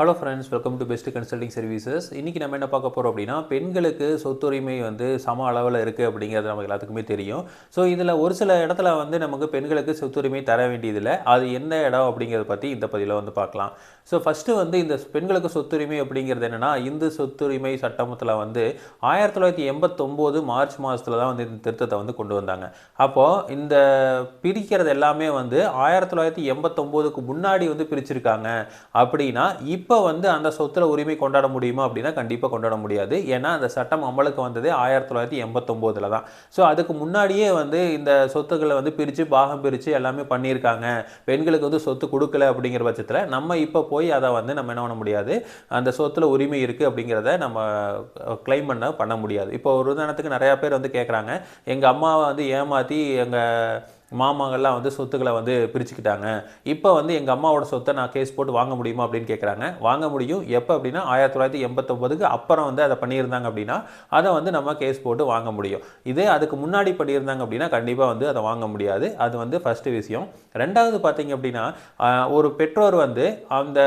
Hello friends welcome to best consulting services இன்றைக்கி நம்ம என்ன பார்க்க போகிறோம் அப்படின்னா பெண்களுக்கு சொத்துரிமை வந்து சம அளவில் இருக்குது அப்படிங்கிறது நமக்கு எல்லாத்துக்குமே தெரியும். ஸோ இதில் ஒரு சில இடத்துல வந்து நமக்கு பெண்களுக்கு சொத்துரிமை தர வேண்டியதில்லை. அது எந்த இடம் அப்படிங்கிறத பற்றி இந்த பதிவில் வந்து பார்க்கலாம். ஸோ ஃபஸ்ட்டு வந்து இந்த பெண்களுக்கு சொத்துரிமை அப்படிங்கிறது என்னென்னா இந்து சொத்துரிமை சட்டமத்தில் வந்து ஆயிரத்தி தொள்ளாயிரத்தி எண்பத்தொம்போது மார்ச் மாதத்தில் தான் வந்து இந்த திருத்தத்தை வந்து கொண்டு வந்தாங்க. அப்போது இந்த பிரிக்கிறது எல்லாமே வந்து ஆயிரத்தி தொள்ளாயிரத்தி எண்பத்தொம்போதுக்கு முன்னாடி வந்து பிரிச்சிருக்காங்க. அப்படின்னா இப்போ வந்து அந்த சொத்துல உரிமை கொண்டாட முடியுமா அப்படின்னா கண்டிப்பாக கொண்டாட முடியாது. ஏன்னா அந்த சட்டம் அமலுக்கு வந்ததே ஆயிரத்தி தொள்ளாயிரத்தி எண்பத்தொம்போதில் தான். ஸோ அதுக்கு முன்னாடியே வந்து இந்த சொத்துக்களை வந்து பிரித்து பாகம் பிரித்து எல்லாமே பண்ணியிருக்காங்க. பெண்களுக்கு வந்து சொத்து கொடுக்கல அப்படிங்கிற பட்சத்தில் நம்ம இப்போ போய் அதை வந்து நம்ம என்ன பண்ண முடியாது? அந்த சொத்தில் உரிமை இருக்குது அப்படிங்கிறத நம்ம கிளைம் பண்ண பண்ண முடியாது. இப்போ ஒரு உதாரணத்துக்கு நிறையா பேர் வந்து கேட்குறாங்க எங்கள் அம்மாவை வந்து ஏமாற்றி எங்கள் மாமாங்கள்லாம் வந்து சொத்துக்களை வந்து பிரிச்சுக்கிட்டாங்க. இப்போ வந்து எங்கள் அம்மாவோட சொத்தை நான் கேஸ் போட்டு வாங்க முடியுமா அப்படின்னு கேட்குறாங்க வாங்க முடியும். எப்போ அப்படின்னா ஆயிரத்தி தொள்ளாயிரத்தி எண்பத்தொம்பதுக்கு அப்புறம் வந்து அதை பண்ணியிருந்தாங்க அப்படின்னா அதை வந்து நம்ம கேஸ் போட்டு வாங்க முடியும். இதே அதுக்கு முன்னாடி பண்ணியிருந்தாங்க அப்படின்னா கண்டிப்பாக வந்து அதை வாங்க முடியாது. அது வந்து ஃபஸ்ட்டு விஷயம். ரெண்டாவது பார்த்தீங்க அப்படின்னா ஒரு பெற்றோர் வந்து அந்த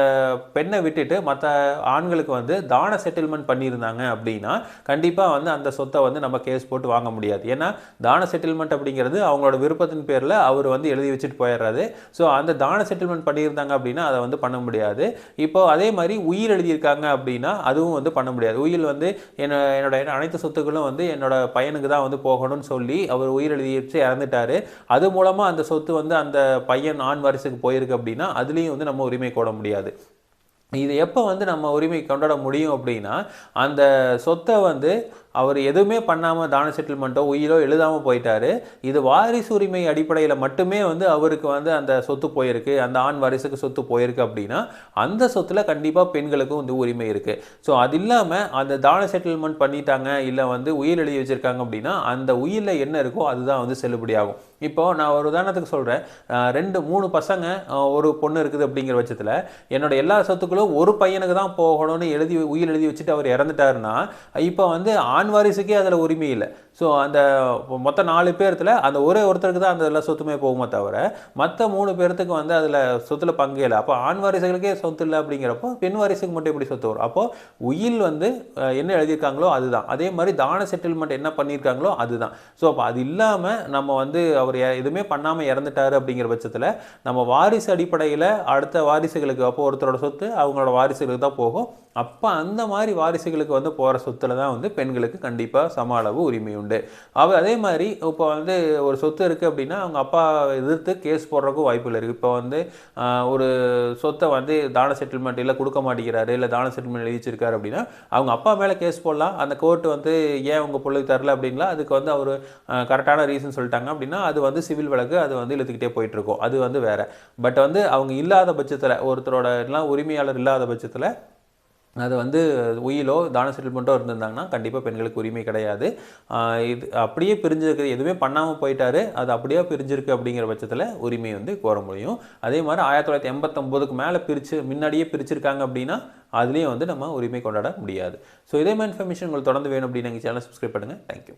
பெண்ணை விட்டுட்டு மற்ற ஆண்களுக்கு வந்து தான செட்டில்மெண்ட் பண்ணியிருந்தாங்க அப்படின்னா கண்டிப்பாக வந்து அந்த சொத்தை வந்து நம்ம கேஸ் போட்டு வாங்க முடியாது. ஏன்னா தான செட்டில்மெண்ட் அப்படிங்கிறது அவங்களோட விருப்பத்தின் பேரில் அவர் வந்து எழுதி வச்சுட்டு போயிடுறாரு. ஸோ அந்த தான செட்டில்மெண்ட் பண்ணியிருந்தாங்க அப்படின்னா அதை வந்து பண்ண முடியாது. இப்போ அதே மாதிரி உயிர் எழுதியிருக்காங்க அப்படின்னா அதுவும் வந்து பண்ண முடியாது. உயிர் வந்து என்ன என்னோட அனைத்து சொத்துக்களும் வந்து என்னோட பையனுக்கு தான் வந்து போகணும்னு சொல்லி அவர் உயிர் எழுதி வச்சு இறந்துட்டாரு. அது மூலமாக அந்த சொத்து வந்து அந்த பையன் ஆண் வாரிசுக்கு போயிருக்கு அப்படின்னா அதுலேயும் வந்து நம்ம உரிமை கோட முடியாது. இது எப்போ வந்து நம்ம உரிமை கொண்டாட முடியும் அப்படின்னா அந்த சொத்தை வந்து அவர் எதுவுமே பண்ணாமல் தான செட்டில்மெண்ட்டோ உயிரோ எழுதாமல் போயிட்டாரு. இது வாரிசு உரிமை அடிப்படையில் மட்டுமே வந்து அவருக்கு வந்து அந்த சொத்து போயிருக்கு. அந்த ஆண் வாரிசுக்கு சொத்து போயிருக்கு அப்படின்னா அந்த சொத்துல கண்டிப்பாக பெண்களுக்கும் வந்து உரிமை இருக்குது ஸோ அது இல்லாமல் அந்த தான செட்டில்மெண்ட் பண்ணிட்டாங்க இல்லை வந்து உயிர் எழுதி வச்சுருக்காங்க அப்படின்னா அந்த உயிரில் என்ன இருக்கோ அதுதான் வந்து செல்லுபடியாகும் இப்போ நான் ஒரு உதாரணத்துக்கு சொல்கிறேன் ரெண்டு மூணு பசங்க ஒரு பொண்ணு இருக்குது அப்படிங்கிற பட்சத்தில் என்னோட எல்லா சொத்துக்களும் ஒரு பையனுக்கு தான் போகணும்னு எழுதி உயிர் எழுதி வச்சுட்டு அவர் இறந்துட்டாருன்னா இப்போ வந்து ஆண் ஆண் வாரிசுக்கே அதில் உரிமை இல்லை. ஸோ அந்த மொத்த நாலு பேர்த்தில் அந்த ஒரே ஒருத்தருக்கு தான் அந்த எல்லாம் சொத்துமே போகுமே தவிர மற்ற மூணு பேர்த்துக்கு வந்து அதில் சொத்தில் பங்கு இல்லை. அப்போ ஆண் வாரிசுகளுக்கே சொத்து இல்லை அப்படிங்கிறப்போ பெண் வாரிசுக்கு மட்டும் எப்படி சொத்து வரும்? அப்போ உயில் வந்து என்ன எழுதியிருக்காங்களோ அதுதான். அதே மாதிரி தான செட்டில்மெண்ட் என்ன பண்ணியிருக்காங்களோ அதுதான். ஸோ அப்போ அது இல்லாமல் நம்ம வந்து அவர் எதுவுமே பண்ணாமல் இறந்துட்டாரு அப்படிங்கிற பட்சத்தில் நம்ம வாரிசு அடிப்படையில் அடுத்த வாரிசுகளுக்கு அப்போ ஒருத்தரோட சொத்து அவங்களோட வாரிசுகளுக்கு தான் போகும். அப்போ அந்த மாதிரி வாரிசுகளுக்கு வந்து போகிற சொத்துல தான் வந்து பெண்களுக்கு கண்டிப்பாக சம அளவு உரிமை உண்டு. அவ அதே மாதிரி இப்போ வந்து ஒரு சொத்து இருக்குது அப்படின்னா அவங்க அப்பா எதிர்த்து கேஸ் போடுறதுக்கும் வாய்ப்புகள் இருக்குது இப்போ வந்து ஒரு சொத்தை வந்து தான செட்டில்மெண்ட் இல்லை கொடுக்க மாட்டேங்கிறாரு இல்லை தான செட்டில்மெண்ட் எழுதி வச்சிருக்காரு அப்படின்னா அவங்க அப்பா மேலே கேஸ் போடலாம். அந்த கோர்ட் வந்து ஏன் உங்கள் பிள்ளைக்கு தரல அப்படின்னா அதுக்கு வந்து அவர் கரெக்டான ரீசன் சொல்லிட்டாங்க அப்படின்னா அது வந்து சிவில் வழக்கு அது வந்து இழுத்துக்கிட்டே போயிட்டுருக்கும் அது வந்து வேறு. பட் வந்து அவங்க இல்லாத பட்சத்தில் ஒருத்தரோட எல்லாம் உரிமையாளர் இல்லாத பட்சத்தில் அது வந்து உயிலோ தான செட்டில்மெண்ட்டோ இருந்திருந்தாங்கன்னா கண்டிப்பாக பெண்களுக்கு உரிமை கிடையாது. இது அப்படியே பிரிஞ்சிருக்கு எதுவுமே பண்ணாமல் போயிட்டாரு. அது அப்படியே பிரிஞ்சிருக்கு அப்படிங்கிற பட்சத்தில் உரிமை வந்து கோர முடியும். அதே மாதிரி ஆயிரத்தி தொள்ளாயிரத்தி எண்பத்தொம்போதுக்கு மேலே பிரித்து முன்னாடியே பிரிச்சிருக்காங்க அப்படின்னா அதுலேயும் வந்து நம்ம உரிமை கொண்டாட முடியாது. ஸோ இதே மாதிரி இன்ஃபர்மேஷன் உங்களுக்கு தொடர்ந்து வேணும் அப்படின்னு எங்கள் சேனல் சப்ஸ்கிரைப் பண்ணுங்கள் தேங்க்யூ